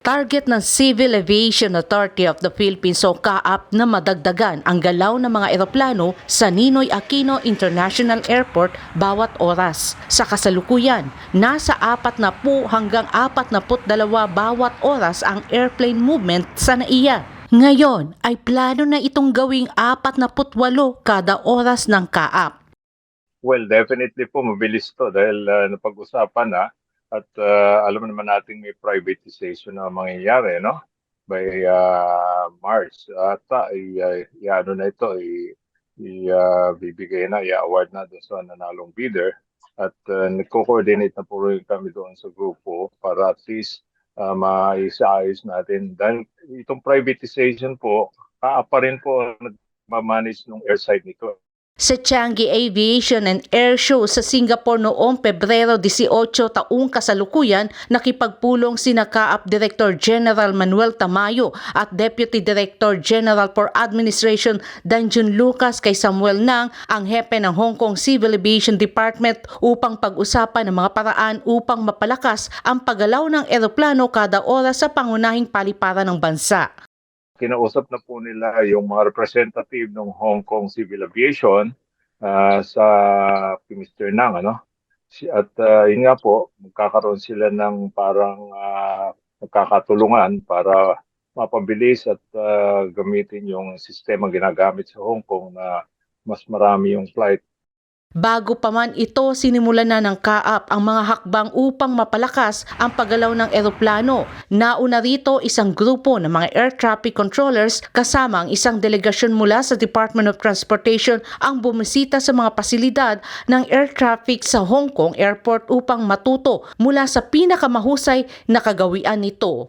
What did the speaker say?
Target ng Civil Aviation Authority of the Philippines o CAAP na madagdagan ang galaw ng mga eroplano sa Ninoy Aquino International Airport bawat oras. Sa kasalukuyan, nasa 40 hanggang 42 bawat oras ang airplane movement sa NAIA. Ngayon ay plano na itong gawing 48 kada oras ng CAAP. Well, definitely po mabilis to dahil uh, napag-usapan na at uh, alam naman natin may privatization na mangyayari, no? By uh, March. At uh, i, uh, i-ano na ito, i, i, uh, bibigay na, i-award na doon sa nanalong bidder. At uh, nagko-coordinate na po rin kami doon sa grupo para at least uh, maisa-ayos natin. Dahil itong privatization po, kaapa rin po nagmamanage ng airside nito. Sa Changi Aviation and Air Show sa Singapore noong Pebrero 18 taong kasalukuyan, nakipagpulong sina CAAP Director General Manuel Tamayo at Deputy Director General for Administration Danjun Lucas kay Samuel Nang, ang hepe ng Hong Kong Civil Aviation Department upang pag-usapan ng mga paraan upang mapalakas ang paggalaw ng eroplano kada oras sa pangunahing paliparan ng bansa. Kinausap na po nila yung mga representative ng Hong Kong Civil Aviation ah, sa Mr. Nang ano at ah, yun nga po magkakaroon sila ng parang ah, magkakatulungan para mapabilis at ah, gamitin yung sistema ginagamit sa Hong Kong na mas marami yung flight Bago pa man ito, sinimulan na ng CAAP ang mga hakbang upang mapalakas ang paggalaw ng eroplano. Nauna rito isang grupo ng mga air traffic controllers kasama ang isang delegasyon mula sa Department of Transportation ang bumisita sa mga pasilidad ng air traffic sa Hong Kong Airport upang matuto mula sa pinakamahusay na kagawian nito.